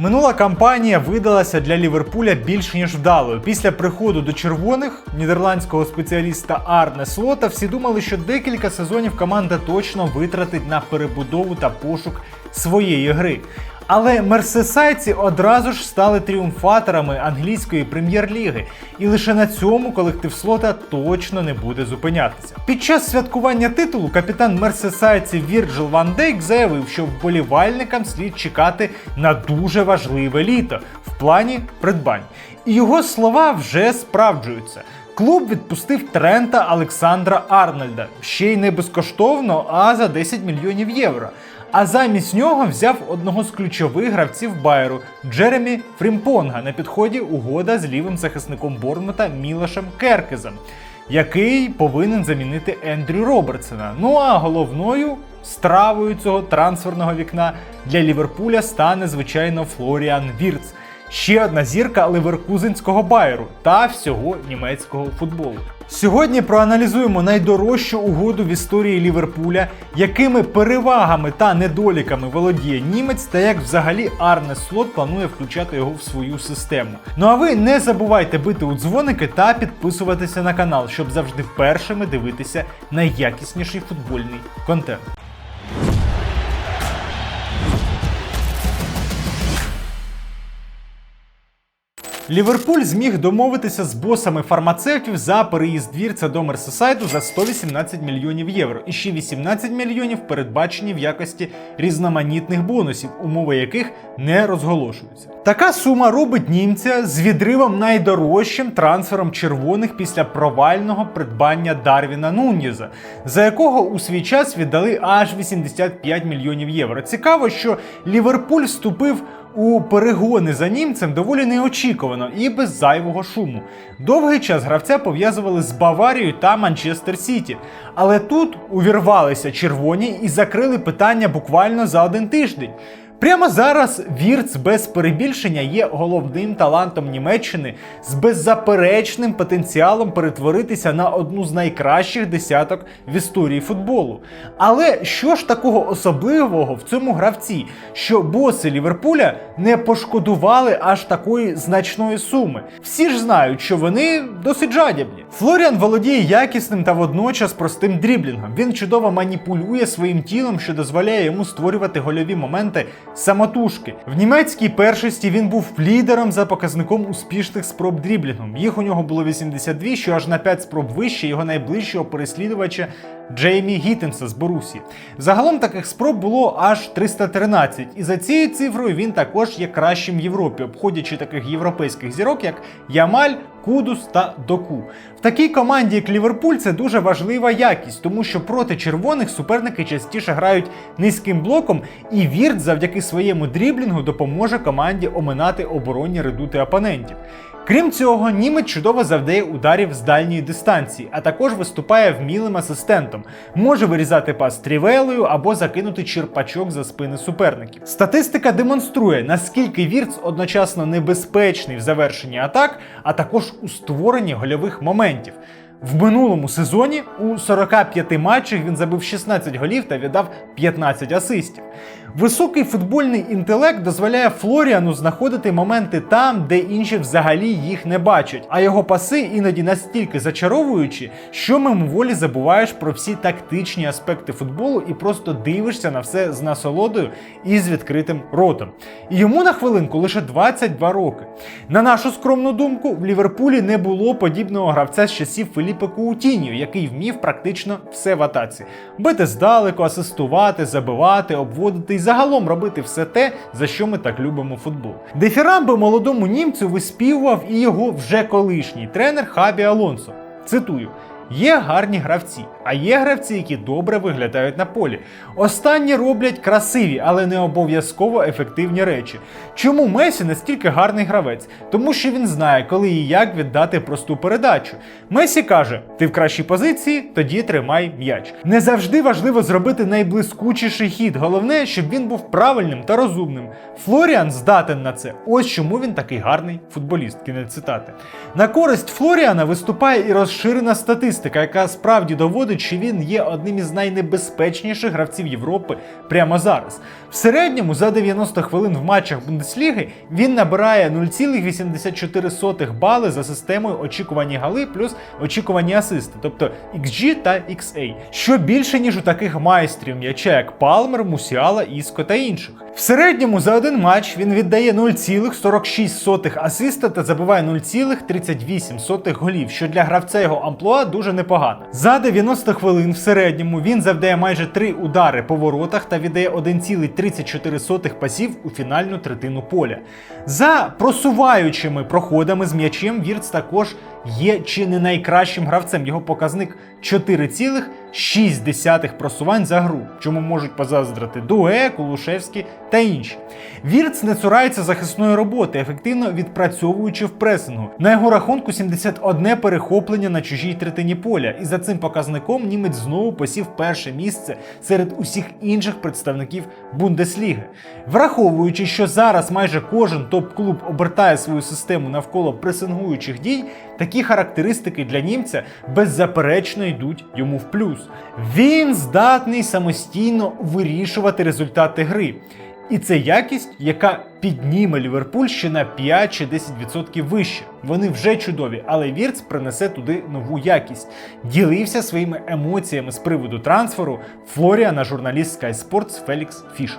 Минула кампанія видалася для Ліверпуля більш ніж вдалою. Після приходу до червоних нідерландського спеціаліста Арне Слота всі думали, що декілька сезонів команда точно витратить на перебудову та пошук своєї гри. Але мерсесайці одразу ж стали тріумфаторами англійської прем'єр-ліги, і лише на цьому колектив слота точно не буде зупинятися. Під час святкування титулу капітан мерсесайців Вірджил Ван Дейк заявив, що вболівальникам слід чекати на дуже важливе літо в плані придбань. І його слова вже справджуються. Клуб відпустив Трента Олександра Арнольда ще й не безкоштовно, а за 10 мільйонів євро. А замість нього взяв одного з ключових гравців Байеру Джеремі Фрімпонга на підході угода з лівим захисником Борнмута Мілашем Керкезом, який повинен замінити Ендрю Робертсона. Ну а головною стравою цього трансферного вікна для Ліверпуля стане звичайно Флоріан Вірц. Ще одна зірка ливеркузенського байеру та всього німецького футболу. Сьогодні проаналізуємо найдорожчу угоду в історії Ліверпуля, якими перевагами та недоліками володіє німець, та як взагалі Арне Слот планує включати його в свою систему. Ну а ви не забувайте бити у дзвоники та підписуватися на канал, щоб завжди першими дивитися найякісніший футбольний контент. Ліверпуль зміг домовитися з босами фармацевтів за переїзд двірця до Мерсесайду за 118 мільйонів євро, і ще 18 мільйонів передбачені в якості різноманітних бонусів, умови яких не розголошуються. Така сума робить німця з відривом найдорожчим трансфером червоних після провального придбання Дарвіна Нуньєза, за якого у свій час віддали аж 85 мільйонів євро. Цікаво, що Ліверпуль вступив у перегони за німцем доволі неочікувано і без зайвого шуму. Довгий час гравця пов'язували з Баварією та Манчестер Сіті. Але тут увірвалися червоні і закрили питання буквально за один тиждень. Прямо зараз Вірц без перебільшення є головним талантом Німеччини з беззаперечним потенціалом перетворитися на одну з найкращих десяток в історії футболу. Але що ж такого особливого в цьому гравці, що боси Ліверпуля не пошкодували аж такої значної суми? Всі ж знають, що вони досить жадібні. Флоріан володіє якісним та водночас простим дріблінгом. Він чудово маніпулює своїм тілом, що дозволяє йому створювати гольові моменти самотужки. В німецькій першості він був лідером за показником успішних спроб дріблінгом. Їх у нього було 82, що аж на 5 спроб вище його найближчого переслідувача Джеймі Гіттенса з Борусі. Загалом таких спроб було аж 313, і за цією цифрою він також є кращим в Європі, обходячи таких європейських зірок, як Ямаль. Кудус та Доку. В такій команді, як Ліверпуль, це дуже важлива якість, тому що проти червоних суперники частіше грають низьким блоком, і Вірт завдяки своєму дріблінгу допоможе команді оминати оборонні редути опонентів. Крім цього, німець чудово завдає ударів з дальньої дистанції, а також виступає вмілим асистентом, може вирізати пас трівелою або закинути черпачок за спини суперників. Статистика демонструє, наскільки Вірц одночасно небезпечний в завершенні атак, а також у створенні гольових моментів. В минулому сезоні у 45 матчах він забив 16 голів та віддав 15 асистів. Високий футбольний інтелект дозволяє Флоріану знаходити моменти там, де інші взагалі їх не бачать, а його паси іноді настільки зачаровуючі, що мимоволі забуваєш про всі тактичні аспекти футболу і просто дивишся на все з насолодою і з відкритим ротом. І йому на хвилинку лише 22 роки. На нашу скромну думку, в Ліверпулі не було подібного гравця з часів Філіппе Каутіньо, який вмів практично все в атаці: бити здалеку, асистувати, забивати, обводити загалом робити все те, за що ми так любимо футбол. Дефірамби молодому німцю виспівував і його вже колишній тренер Хабі Алонсо. Цитую. Є гарні гравці, а є гравці, які добре виглядають на полі. Останні роблять красиві, але не обов'язково ефективні речі. Чому Месі настільки гарний гравець? Тому що він знає, коли і як віддати просту передачу. Месі каже: ти в кращій позиції, тоді тримай м'яч. Не завжди важливо зробити найблискучіший хід. Головне, щоб він був правильним та розумним. Флоріан здатен на це. Ось чому він такий гарний футболіст. Кінець цитати. На користь Флоріана виступає і розширена статистика. Статистика, яка справді доводить, що він є одним із найнебезпечніших гравців Європи прямо зараз. В середньому за 90 хвилин в матчах Бундесліги він набирає 0,84 бали за системою очікувані гали плюс очікувані асисти, тобто XG та XA, що більше ніж у таких майстрів м'яча, як Палмер, Мусіала, Іско та інших. В середньому за один матч він віддає 0,46 асиста та забиває 0,38 голів, що для гравця його амплуа дуже непогано. За 90 хвилин в середньому він завдає майже 3 удари по воротах та віддає 1,34 пасів у фінальну третину поля. За просуваючими проходами з м'ячем Вірц також є чи не найкращим гравцем. Його показник 4,6 просувань за гру, чому можуть позаздрити Дуе, Кулушевський та інші. Вірц не цурається захисної роботи, ефективно відпрацьовуючи в пресингу. На його рахунку 71 перехоплення на чужій третині поля, і за цим показником німець знову посів перше місце серед усіх інших представників Бундесліги. Враховуючи, що зараз майже кожен топ-клуб обертає свою систему навколо пресингуючих дій, такі характеристики для німця беззаперечно йдуть йому в плюс. Він здатний самостійно вирішувати результати гри. І це якість, яка підніме Ліверпуль ще на 5 чи 10% вище. Вони вже чудові, але Вірц принесе туди нову якість. Ділився своїми емоціями з приводу трансферу Флоріана журналіст Sky Sports Фелікс Фішер.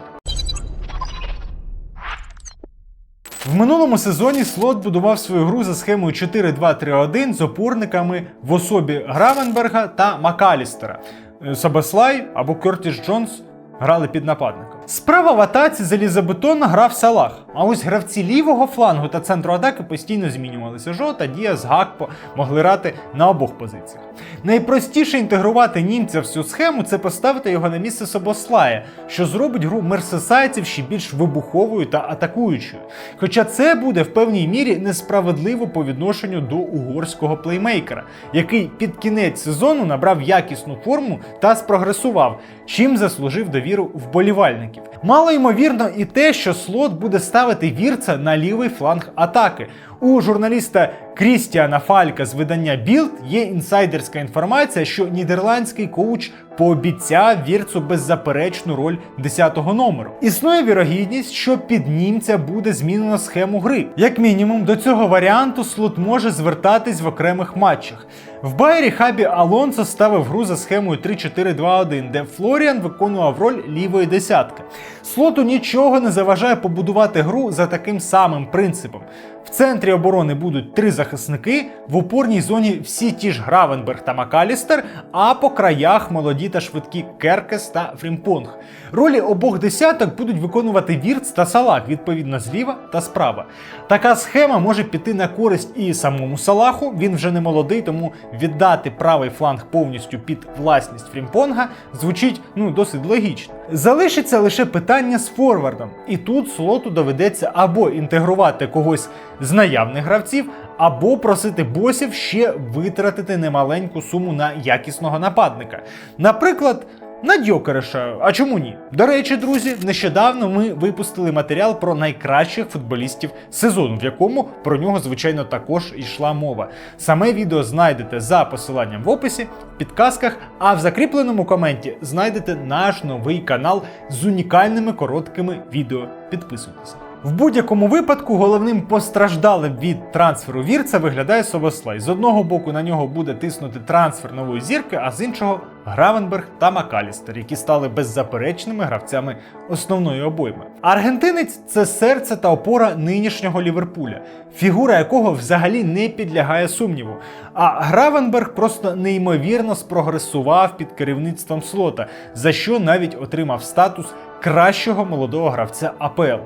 В минулому сезоні слот будував свою гру за схемою 4-2-3-1 з опорниками в особі Гравенберга та Макалістера. Е, Сабаслай або Кертіс Джонс грали під нападником. Справа в атаці залізобетонно грав Салах. А ось гравці лівого флангу та центру атаки постійно змінювалися. Жота, Діас, Гакпо могли грати на обох позиціях. Найпростіше інтегрувати німця в цю схему це поставити його на місце Собослая, що зробить гру мерсесайців ще більш вибуховою та атакуючою. Хоча це буде в певній мірі несправедливо по відношенню до угорського плеймейкера, який під кінець сезону набрав якісну форму та спрогресував, чим заслужив довіру вболівальників. Мало ймовірно і те, що слот буде ставити вірца на лівий фланг атаки. У журналіста Крістіана Фалька з видання Білд є інсайдерська інформація, що нідерландський коуч пообіцяв вірцу беззаперечну роль 10-го номеру. Існує вірогідність, що під німця буде змінено схему гри. Як мінімум, до цього варіанту слот може звертатись в окремих матчах. В Байері Хабі Алонсо ставив гру за схемою 3-4-2-1, де Флоріан виконував роль лівої десятки. Слоту нічого не заважає побудувати гру за таким самим принципом. В центрі оборони будуть три захисники, в опорній зоні всі ті ж Гравенберг та Макалістер, а по краях молоді та швидкі Керкес та Фрімпонг. Ролі обох десяток будуть виконувати Вірц та Салах, відповідно зліва та справа. Така схема може піти на користь і самому Салаху. Він вже не молодий, тому віддати правий фланг повністю під власність Фрімпонга звучить ну досить логічно. Залишиться лише питання з форвардом, і тут слоту доведеться або інтегрувати когось з наявних гравців, або просити босів ще витратити немаленьку суму на якісного нападника. Наприклад. На Дьокереша, а чому ні? До речі, друзі, нещодавно ми випустили матеріал про найкращих футболістів сезону, в якому про нього, звичайно, також йшла мова. Саме відео знайдете за посиланням в описі, в підказках, а в закріпленому коменті знайдете наш новий канал з унікальними короткими відео. Підписуйтесь. В будь-якому випадку головним постраждалим від трансферу Вірца виглядає Собослай. З одного боку на нього буде тиснути трансфер нової зірки, а з іншого Гравенберг та Макалістер, які стали беззаперечними гравцями основної обойми. Аргентинець це серце та опора нинішнього Ліверпуля, фігура якого взагалі не підлягає сумніву. А Гравенберг просто неймовірно спрогресував під керівництвом слота, за що навіть отримав статус кращого молодого гравця АПЛ.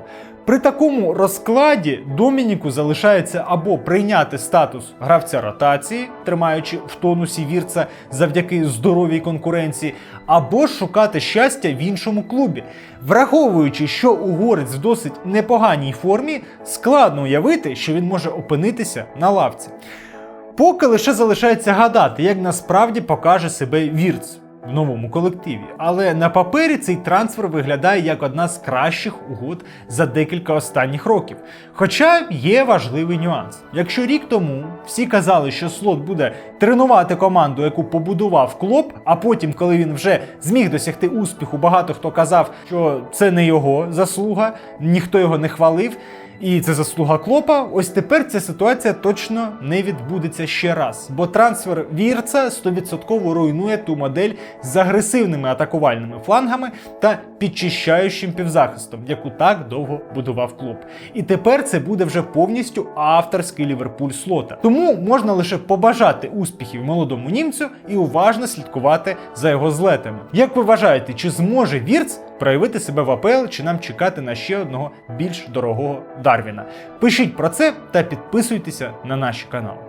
При такому розкладі Домініку залишається або прийняти статус гравця ротації, тримаючи в тонусі вірца завдяки здоровій конкуренції, або шукати щастя в іншому клубі. Враховуючи, що угорець в досить непоганій формі, складно уявити, що він може опинитися на лавці. Поки лише залишається гадати, як насправді покаже себе вірц. В новому колективі. Але на папері цей трансфер виглядає як одна з кращих угод за декілька останніх років. Хоча є важливий нюанс. Якщо рік тому всі казали, що слот буде тренувати команду, яку побудував клоп, а потім, коли він вже зміг досягти успіху, багато хто казав, що це не його заслуга, ніхто його не хвалив. І це заслуга клопа. Ось тепер ця ситуація точно не відбудеться ще раз. Бо трансфер Вірца 100% руйнує ту модель з агресивними атакувальними флангами та підчищаючим півзахистом, яку так довго будував клуб. І тепер це буде вже повністю авторський Ліверпуль слота. Тому можна лише побажати успіхів молодому німцю і уважно слідкувати за його злетами. Як ви вважаєте, чи зможе Вірц проявити себе в АПЛ, чи нам чекати на ще одного більш дорогого Дарвіна? Пишіть про це та підписуйтеся на наші канали.